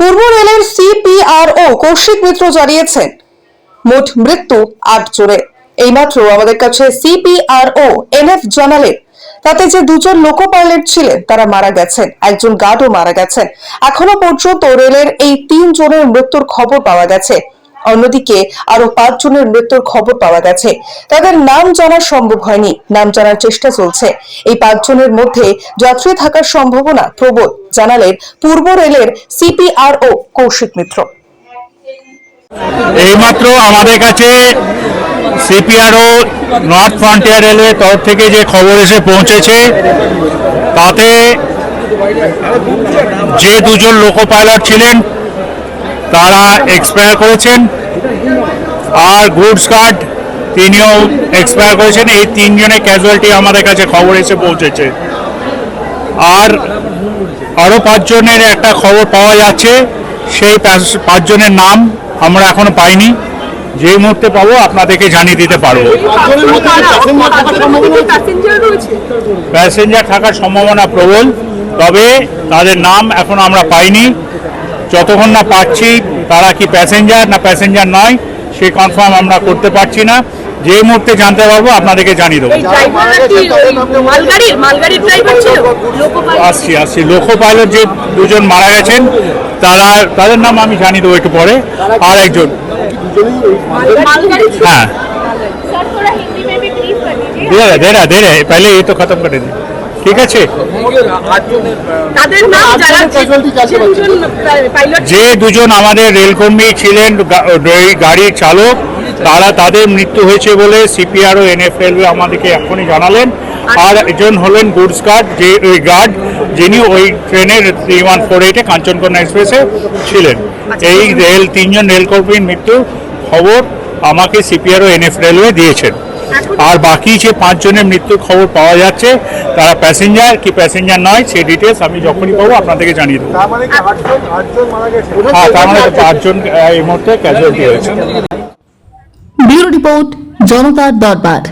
পূর্ব রেলের সিপিআরও কৌশিক মিত্র জানিয়েছেন, মোট মৃত্যু আট জোরে। এইমাত্র আমাদের কাছে সিপিআরও এনএফ জানালেন তাতে যে দুজন লোকো পাইলট ছিলেন, তারা মারা গেছেন, একজন গার্ডও মারা গেছেন। এখনও পর্যন্ত রেলের এই তিন জনের মৃত্যুর খবর পাওয়া গেছে। অন্যদিকে আরও পাঁচ জনের মৃত্যুর খবর পাওয়া গেছে। তাদের নাম জানা সম্ভব হয়নি। নাম জানার চেষ্টা চলছে। এই পাঁচজনের মধ্যে যাত্রী থাকার সম্ভাবনা প্রবল, জানালেন পূর্ব রেলের সিপিআরও কৌশিক মিত্র। এইমাত্র আমাদের কাছে সিপিআরও নর্থ ফ্রন্টিয়ার রেলওয়ে তরফ থেকে যে খবর এসে পৌঁছেছে, তাতে যে দুজন লোকো পাইলট ছিলেন তারা এক্সপায়ার করেছেন। আর গুডস গার্ড তিনিও এক্সপায়ার করেছেন। এই তিনজনের ক্যাজুয়ালিটি আমাদের কাছে খবর এসে পৌঁছেছে। আর আরও পাঁচজনের একটা খবর পাওয়া যাচ্ছে। সেই পাঁচজনের নাম আমরা এখনও পাইনি। যে মুহূর্তে পাবো আপনাদেরকে জানিয়ে দিতে পারব। প্যাসেঞ্জার থাকার সম্ভাবনা প্রবল, তবে তাদের নাম এখন আমরা পাইনি। যতক্ষণ না পাচ্ছি তারা কি প্যাসেঞ্জার না প্যাসেঞ্জার নয় সে কনফার্ম আমরা করতে পারছি না। যে মুহূর্তে জানতে পারব আপনাদেরকে জানিয়ে দেবো। আসছি আসছি। লোকো পাইলট যে দুজন মারা গেছেন তারা তাদের নাম আমি জানিয়ে দেবো একটু পরে। আর একজন। হ্যাঁ। ধীরে ধীরে ধীরে পাইলে এই তো খতম করে দিই ঠিক আছে। তাদের নাম যারা যে দুজন পাইলট যে দুজন আমাদের রেলকর্মী ছিলেন গাড়ির চালক তারা তাদের মৃত্যু হয়েছে বলে সিপিআর ও এনএফ রেলওয়ে আমাদেরকে এখনই জানালেন। আর একজন হলেন গুডস গার্ড যে ওই গার্ড যিনি ওই ট্রেনের থ্রি ওয়ান ফোর এইটে কাঞ্চনকন্যা এক্সপ্রেসে ছিলেন। এই রেল তিনজন রেলকর্মীর মৃত্যু খবর আমাকে সিপিআর ও এনএফ রেলওয়ে দিয়েছেন। আর বাকি যে পাঁচজনের মৃত্যুর খবর পাওয়া যাচ্ছে তারা প্যাসেঞ্জার কি প্যাসেঞ্জার নয় সেই ডিটেলস আমি যখনই পাবো আপনাদেরকে জানিয়ে দেবো। মানে গেছে? হ্যাঁ তার মানে পাঁচজন এই মুহূর্তে ক্যাজুয়ালিটি হয়েছে। ব্যুরো রিপোর্ট জনতার দরবার।